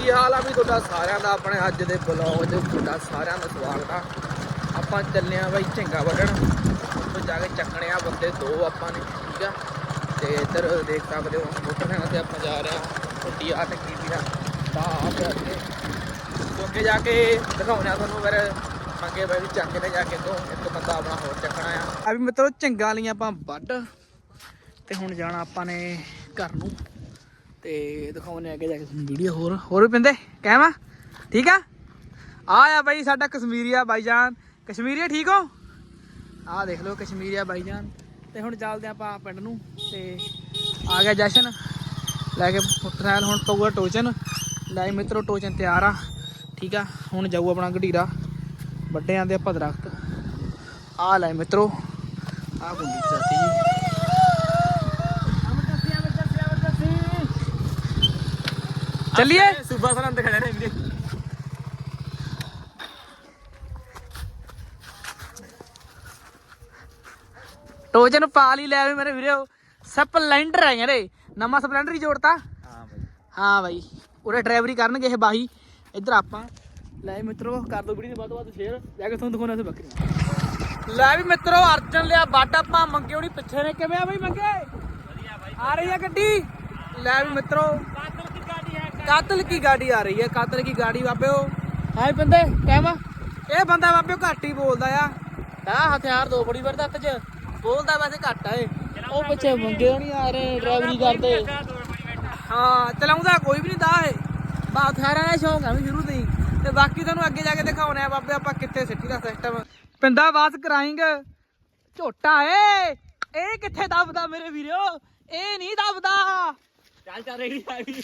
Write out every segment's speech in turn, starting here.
ਕੀ ਹਾਲ ਆ ਵੀ ਤੁਹਾਡਾ ਸਾਰਿਆਂ ਦਾ? ਆਪਣੇ ਅੱਜ ਦੇ ਬਲੌਗ 'ਚ ਤੁਹਾਡਾ ਸਾਰਿਆਂ ਦਾ ਸਵਾਗਤ ਆ। ਆਪਾਂ ਚੱਲੇ ਆ ਬਾਈ ਝੰਗਾ ਵੱਢਣ। ਉੱਥੇ ਜਾ ਕੇ ਚੱਕਣੇ ਆ ਬੰਦੇ, ਦੋ ਆਪਾਂ ਨੇ, ਠੀਕ ਆ? ਤੇ ਇੱਧਰ ਦੇਖ ਸਕਦੇ ਹੋ ਮੋਟਰਸਾਈਕਲ ਤੇ ਆਪਾਂ ਜਾ ਰਹੇ ਆ ਛੋਟੀ ਆ ਟੱਕੀ ਵੀ ਆ ਤਾਂ ਆ ਪਿਆ ਅੱਗੇ ਤੋਂ ਅੱਗੇ ਜਾ ਕੇ ਦਿਖਾਉਣੇ ਆ ਤੁਹਾਨੂੰ ਫਿਰ ਮੰਗੇ ਬਾਈ ਵੀ ਚੱਕ ਕੇ ਜਾ ਕੇ ਤੋਂ ਇੱਕ ਬੰਦਾ ਆਪਣਾ ਹੋਰ ਚੱਕਣਾ ਆ। ਆ ਵੀ ਮਿੱਤਰੋ, ਝਿੰਗਾ ਲਈਆਂ ਆਪਾਂ ਵੱਢ। ਤੇ ਹੁਣ ਜਾਣਾ ਆਪਾਂ ਨੇ ਘਰ ਨੂੰ। ਤੇ ਦਿਖਾਉਣੇ ਅੱਗੇ ਜਾ ਕੇ ਤੁਹਾਨੂੰ ਵੀਡੀਓ ਹੋਰ ਹੋਰ ਵੀ ਪਿੰਦੇ? ਕਹਿਵਾ ਠੀਕ ਆ? ਆ ਆ ਬਾਈ ਸਾਡਾ ਕਸ਼ਮੀਰੀਆ ਬਾਈਜਾਨ ਕਸ਼ਮੀਰੀਆ ਠੀਕ ਹੋ? ਆ ਦੇਖ ਲਓ ਕਸ਼ਮੀਰੀਆ ਬਾਈਜਾਨ ਤੇ ਹੁਣ ਚੱਲਦੇ ਆਪਾਂ ਪਿੰਡ ਨੂੰ ਤੇ ਆ ਗਿਆ ਜਸ਼ਨ। ਲੈ ਕੇ ਮੋਟਰਸਾਈਕਲ ਹੁਣ ਪਊਗਾ ਟੋਚਨ। ਲੈ ਮਿੱਤਰੋ ਟੋਚਨ ਤਿਆਰ ਆ। ਠੀਕ ਆ? ਹੁਣ ਜਾਊ ਆਪਣਾ ਗਢੀਰਾ। ਵੱਡੇ ਆਂਦੇ ਆਪਾਂ ਦਰਖਤ। ਆ ਲੈ ਮਿੱਤਰੋ। ਆ ਗੁੰਡੀ ਚਾਤੀ ਜੀ ਚੱਲੀਏ ਸੁਬਾ ਸਰਾਂ ਤੇ ਖੜੇ ਨੇ ਵੀਰੇ ਟੋਚਨ ਪਾ ਲਈ ਲੈ ਵੀ ਮੇਰੇ ਵੀਰੋ ਸਪਲੈਂਡਰ ਹੈ ਯਾਰੇ ਨਵਾਂ ਸਪਲੈਂਡਰ ਹੀ ਜੋੜਤਾ ਹਾਂ ਬਾਈ ਹਾਂ ਬਾਈ ਉਰੇ ਡਰਾਈਵਰੀ ਕਰਨਗੇ ਇਹ ਬਾਈ ਇੱਧਰ ਆਪਾਂ ਲੈ ਮਿੱਤਰੋ ਕਰ ਦੋ ਵੀਡੀਓ ਦੇ ਵੱਧ ਤੋਂ ਵੱਧ ਸ਼ੇਅਰ ਜਾ ਕੇ ਤੁਹਾਨੂੰ ਦਿਖਾਉਣਾ ਤੇ ਬੱਕਰੀਆਂ ਲੈ ਵੀ ਮਿੱਤਰੋ ਅਰਜਨ ਲਿਆ ਵੱਡ ਆਪਾਂ ਮੰਗੇ ਹੋਣੀ ਪਿੱਛੇ ਨੇ ਕਿਵੇਂ ਆ ਬਾਈ ਮੰਗੇ ਵਧੀਆ ਬਾਈ ਆ ਰਹੀ ਹੈ ਗੱਡੀ ਲੈ ਵੀ ਮਿੱਤਰੋ ਕਾਤਲ ਕੀ ਗਾੜੀ ਆ ਰਹੀ ਹੈ? ਕਾਤਲ ਕੀ ਗਾੜੀ ਬਾਬਿਓ ਹਾਏ ਬੰਦੇ ਕਹਿਵਾ ਇਹ ਬੰਦਾ ਬਾਬਿਓ ਘੱਟ ਹੀ ਬੋਲਦਾ ਆ। ਆ ਹਥਿਆਰ ਦੋ ਬੜੀ ਵਾਰ ਹੱਥ 'ਚ। ਬੋਲਦਾ ਵੈਸੇ ਘੱਟ ਆ ਇਹ। ਉਹ ਪਿੱਛੇ ਮੰਗੇ ਹੋਣੀ ਆ ਰਹੇ ਡਰਾਈਵਰੀ ਕਰਦੇ। ਹਾਂ ਚਲਾਉਂਦਾ ਕੋਈ ਵੀ ਨਹੀਂ ਦਾ ਹੈ ਬਾ ਹਥਿਆਰਾਂ ਦਾ ਸ਼ੌਂਕ ਆ ਵੀ ਸ਼ੁਰੂ ਤੋਂ ਹੀ। ਤੇ ਬਾਕੀ ਤੁਹਾਨੂੰ ਅੱਗੇ ਜਾ ਕੇ ਦਿਖਾਉਣੇ ਆ ਬਾਬੇ ਆਪਾਂ ਕਿੱਥੇ ਸਿੱਟੀ ਦਾ ਸਿਸਟਮ ਪਿੰਦਾ ਵਾਸ ਕਰਾਇੰਗ ਝੋਟਾ ਏ। ਇਹ ਕਿੱਥੇ ਦਬਦਾ ਮੇਰੇ ਵੀਰੋ ਇਹ ਨਹੀਂ ਦਬਦਾ। ਚੱਲ ਚੱਲ ਰਹੀ ਆ ਗਈ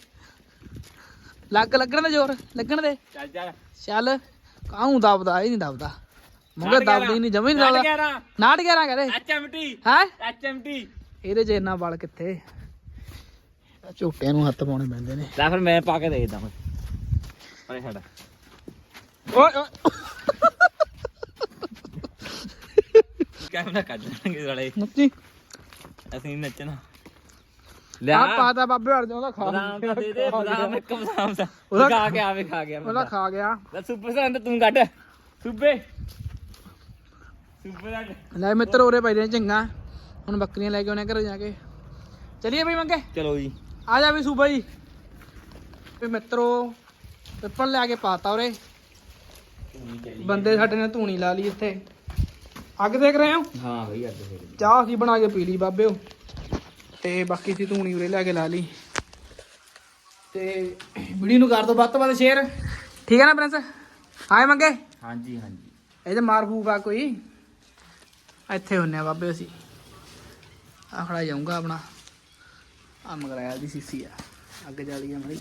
ਲੱਗ ਲੱਗਣ ਦੇ ਜ਼ੋਰ ਲੱਗਣ ਦੇ। ਚੱਲ ਚੱਲ। ਚੱਲ ਕਾਹੂ ਦਬਦਾ ਇਹ ਨਹੀਂ ਦਬਦਾ। ਮੁੰਗਾ ਦਬਦੀ ਨਹੀਂ ਜਮੀ ਨਹੀਂ ਦਬਦਾ। 11 ਨਾਟ ਗਿਆ ਨਾ ਕਹਦੇ ਐਚਐਮਟੀ ਹੈ? ਐਚਐਮਟੀ ਇਹਦੇ 'ਚ ਇੰਨਾ ਬਲ ਕਿੱਥੇ? ਝੋਟਿਆਂ ਨੂੰ ਹੱਥ ਪਾਉਣੇ ਪੈਂਦੇ ਨੇ। ਲੈ ਫਿਰ ਮੈਂ ਪਾ ਕੇ ਦੇਖਦਾ ਹੁਣ। ਅਰੇ ਸਾਡਾ ਓਏ ਓਏ। ਕੈਮਰਾ ਕੱਢ ਲਾਂਗੇ ਸਾਲੇ। ਨੱਚੀ। ਅਸੀਂ ਨੀ ਨੱਚਣਾ ਆ ਲਿਆ ਪਾਤਾ ਬਾਬੇ ਹੜ ਉਹਦਾ ਖਾ ਬਦਾਮ ਤਾਂ ਦੇ ਦੇ ਬਦਾਮ ਇੱਕ ਬਦਾਮ ਦਾ ਉਹਦਾ- ਖਾ ਕੇ ਆਵੇ ਖਾ ਗਿਆ ਉਹਦਾ ਖਾ ਗਿਆ ਲੈ ਸੁੱਬੇ ਸੰਦ ਤੂੰ ਕੱਢ ਸੁੱਬੇ ਸੁੱਬੇ ਦਾ ਲੈ ਮਿੱਤਰ ਉਰੇ ਪੈ ਨੇ ਚੰਗਾ ਹੁਣ ਬੱਕਰੀਆਂ ਲੈ ਕੇ ਆਉਣੇ ਘਰ ਜਾ ਕੇ ਚਲਿਏ ਬਈ ਮੰਗੇ ਚਲੋ ਜੀ ਆ ਜਾ ਵੀ ਸੂਬਾ ਜੀ ਵੀ ਮਿੱਤਰੋ ਪਿੱਪਲ ਲੈ ਕੇ ਪਾਤਾ ਉਰੇ ਬੰਦੇ ਸਾਡੇ ਨੇ ਧੂਣੀ ਲਾ ਲਈ ਇੱਥੇ ਅੱਗ ਦੇਖ ਰਹੇ ਹੋ ਹਾਂ ਬਈ ਅੱਜ ਫਿਰ ਚਾਹ ਅਸੀਂ ਬਣਾ ਕੇ ਪੀ ਲਈ ਬਾਬਿਓ ਤੇ ਬਾਕੀ ਸੀ ਧੂਣੀ ਉਰੇ ਲੈ ਕੇ ਲਾ ਲਈ। ਤੇ ਵੀਡੀਓ ਨੂੰ ਕਰ ਦੋ ਵੱਧ ਤੋਂ ਵੱਧ ਸ਼ੇਅਰ ਠੀਕ ਹੈ ਨਾ ਪ੍ਰਿੰਸ? ਹਾਏ ਮੰਗੇ? ਹਾਂਜੀ ਹਾਂਜੀ। ਇਹ ਤੇ ਮਾਰ ਫੂਗਾ ਕੋਈ। ਇੱਥੇ ਹੁੰਨੇ ਆ ਬਾਬੇ ਅਸੀਂ। ਆ ਖੜਾ ਜਾਊਂਗਾ ਆਪਣਾ। ਆ ਮਗਰਾਇਆ ਦੀ ਸੀਸੀ ਆ। ਅੱਗ ਜਾਲੀ ਆ ਮੜੀ